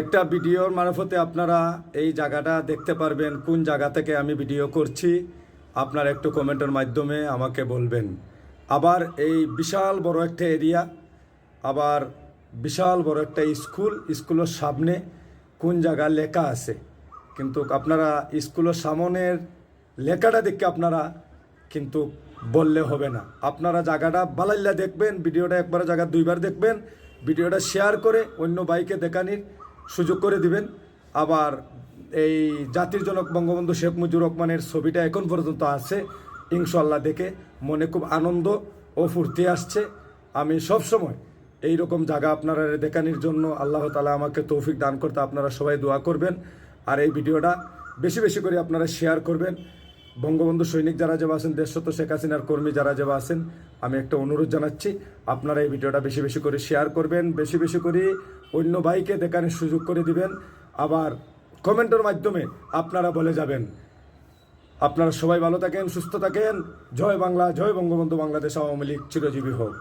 একটা ভিডিওর মারফতে আপনারা এই জায়গাটা দেখতে পারবেন, কোন জায়গা থেকে আমি ভিডিও করছি। আপনারা একটু কমেন্টের মাধ্যমে আমাকে বলবেন। আবার এই বিশাল বড় একটা এরিয়া, আবার বিশাল বড় একটা স্কুল, স্কুলের সামনে কোন জায়গা লেখা আছে। কিন্তু আপনারা স্কুলের সামনের লেখাটা দেখে আপনারা কিন্তু বললে হবে না। আপনারা জায়গাটা বালাইল্লা দেখবেন, ভিডিওটা একবার, জায়গা দুইবার দেখবেন, ভিডিওটা শেয়ার করে অন্য বাইকে দেখানির সুযোগ করে দিবেন। আবার এই জাতির জনক বঙ্গবন্ধু শেখ মুজিবুর রহমানের ছবিটা এখন পর্যন্ত আছে ইনশাল্লাহ দেখে মনে খুব আনন্দ ও ফুর্তি আসছে। আমি সব সময় এই রকম জায়গা আপনারা দেখানির জন্য আল্লাহ তালা আমাকে তৌফিক দান করতে আপনারা সবাই দোয়া করবেন। আর এই ভিডিওটা বেশি বেশি করে আপনারা শেয়ার করবেন। বঙ্গবন্ধু সৈনিক যারা যাবা আছেন দেশত শেখ হাসিনার কর্মী যারা যাবা আছেন, আমি একটা অনুরোধ জানাচ্ছি, আপনারা এই ভিডিওটা বেশি বেশি করে শেয়ার করবেন, বেশি বেশি করে অন্য ভাইকে দেখানোর সুযোগ করে দিবেন। আবার কমেন্টের মাধ্যমে আপনারা বলে যাবেন। আপনারা সবাই ভালো থাকেন, সুস্থ থাকেন। জয় বাংলা, জয় বঙ্গবন্ধু, বাংলাদেশ আওয়ামী লীগ, চিরজীবী হোক।